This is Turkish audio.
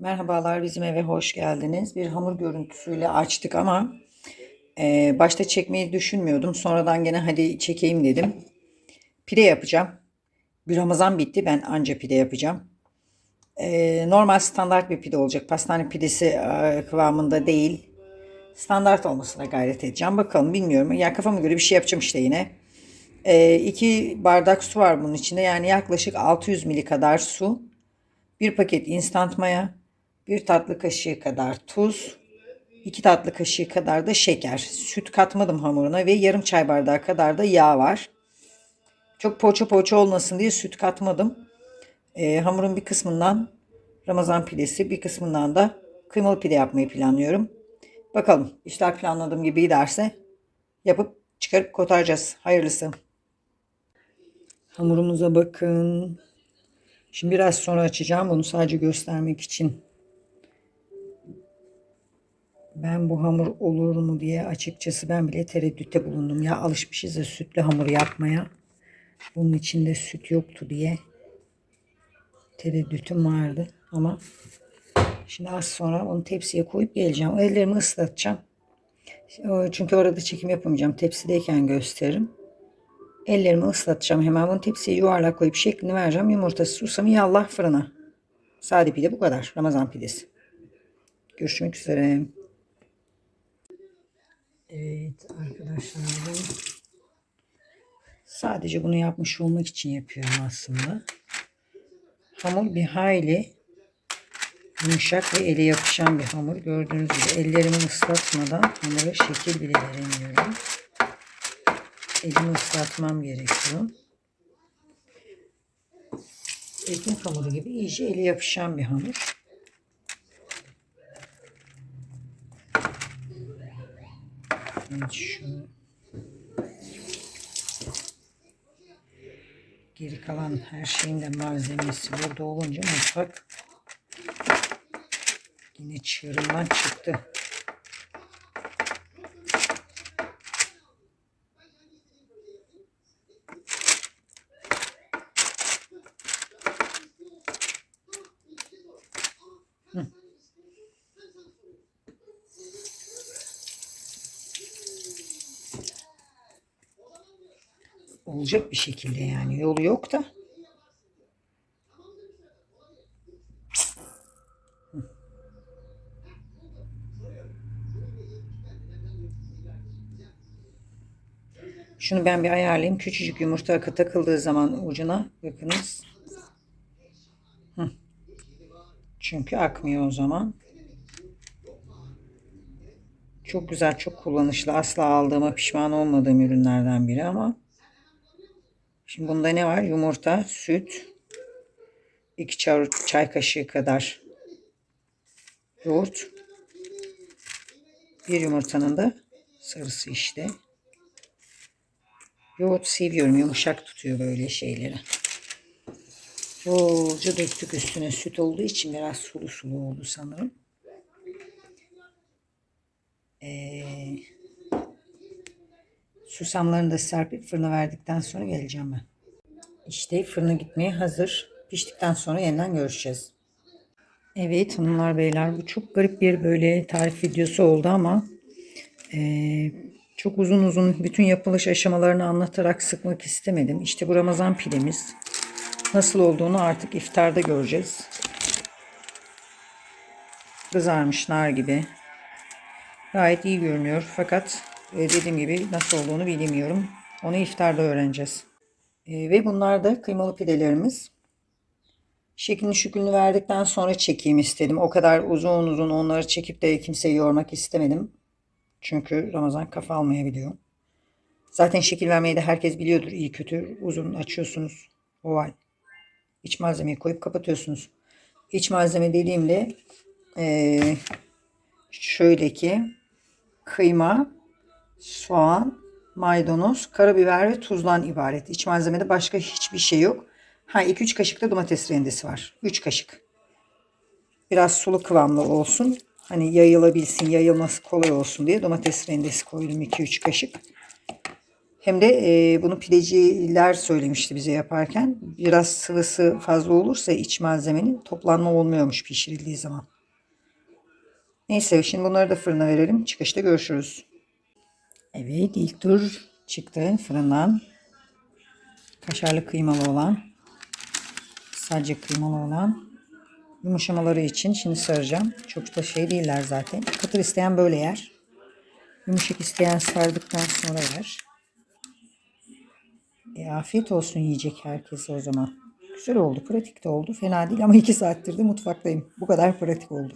Merhabalar bizim eve hoş geldiniz. Bir hamur görüntüsüyle açtık ama e, başta çekmeyi düşünmüyordum. Sonradan gene hadi çekeyim dedim. Pide yapacağım. Bir Ramazan bitti ben anca pide yapacağım. E, normal standart bir pide olacak. Pastane pidesi e, kıvamında değil. Standart olmasına gayret edeceğim. Bakalım bilmiyorum. Ya kafama göre bir şey yapacağım işte yine. E, iki bardak su var bunun içinde. Yani yaklaşık 600 mili kadar su. Bir paket instant maya, bir tatlı kaşığı kadar tuz, iki tatlı kaşığı kadar da şeker. Süt katmadım hamuruna ve yarım çay bardağı kadar da yağ var. Çok poğaça poğaça olmasın diye süt katmadım. Ee, hamurun bir kısmından Ramazan pidesi, bir kısmından da kıymalı pide yapmayı planlıyorum. Bakalım işler planladığım gibi giderse yapıp çıkarıp kotaracağız. Hayırlısı. Hamurumuza bakın. Şimdi biraz sonra açacağım. Bunu sadece göstermek için. Ben bu hamur olur mu diye açıkçası ben bile tereddütte bulundum. Ya alışmışız da sütlü hamur yapmaya. Bunun içinde süt yoktu diye tereddütüm vardı. Ama şimdi az sonra onu tepsiye koyup geleceğim. Ellerimi ıslatacağım. Çünkü orada çekim yapamayacağım. Tepsideyken gösteririm. Ellerimi ıslatacağım. Hemen bunu tepsiye yuvarlak koyup şeklini vereceğim. Yumurtası, susamı, yallah fırına. Sade pide bu kadar. Ramazan pidesi. Görüşmek üzere. Evet ben sadece bunu yapmış olmak için yapıyorum aslında. Hamur bir hayli yumuşak ve ele yapışan bir hamur. Gördüğünüz gibi ellerimi ıslatmadan hamura şekil bile veremiyorum. Elimi ıslatmam gerekiyor. Ekmek hamuru gibi iyice eli yapışan bir hamur. Evet şu geri kalan her şeyin de malzemesi burada olunca mutfak yine çığırından çıktı. Olacak bir şekilde yani yolu yok da. Şunu ben bir ayarlayayım. Küçücük yumurta akı takıldığı zaman ucuna bakınız. Çünkü akmıyor o zaman. Çok güzel, çok kullanışlı. Asla aldığıma pişman olmadığım ürünlerden biri ama Şimdi bunda ne var? Yumurta, süt, 2 çay kaşığı kadar yoğurt, bir yumurtanın da sarısı işte. Yoğurt seviyorum. Yumuşak tutuyor böyle şeyleri. Bolca döktük üstüne. Süt olduğu için biraz sulu sulu oldu sanırım. Ee, Susamlarını da serpip fırına verdikten sonra geleceğim ben. İşte fırına gitmeye hazır. Piştikten sonra yeniden görüşeceğiz. Evet hanımlar beyler bu çok garip bir böyle tarif videosu oldu ama e, çok uzun uzun bütün yapılış aşamalarını anlatarak sıkmak istemedim. İşte bu Ramazan pidemiz nasıl olduğunu artık iftarda göreceğiz. Kızarmış nar gibi. Gayet iyi görünüyor fakat e, dediğim gibi nasıl olduğunu bilmiyorum. Onu iftarda öğreneceğiz. E, ve bunlar da kıymalı pidelerimiz. Şeklini şüklünü verdikten sonra çekeyim istedim. O kadar uzun uzun onları çekip de kimseyi yormak istemedim. Çünkü Ramazan kafa almayabiliyor. Zaten şekil vermeyi de herkes biliyordur. İyi kötü uzun açıyorsunuz. Oval. İç malzemeyi koyup kapatıyorsunuz. İç malzeme dediğimde e, şöyle ki kıyma, soğan, maydanoz, karabiber ve tuzdan ibaret. İç malzemede başka hiçbir şey yok. Ha 2-3 kaşık da domates rendesi var. 3 kaşık. Biraz sulu kıvamlı olsun. Hani yayılabilsin, yayılması kolay olsun diye domates rendesi koydum 2-3 kaşık. Hem de e, bunu pideciler söylemişti bize yaparken. Biraz sıvısı fazla olursa iç malzemenin toplanma olmuyormuş pişirildiği zaman. Neyse şimdi bunları da fırına verelim. Çıkışta görüşürüz. Evet ilk tur çıktı fırından. Kaşarlı kıymalı olan. Sadece kıymalı olan. Yumuşamaları için şimdi saracağım. Çok da şey değiller zaten. Kıtır isteyen böyle yer. Yumuşak isteyen sardıktan sonra yer. E, afiyet olsun yiyecek herkese o zaman. Güzel oldu, pratik de oldu. Fena değil ama iki saattir de mutfaktayım. Bu kadar pratik oldu.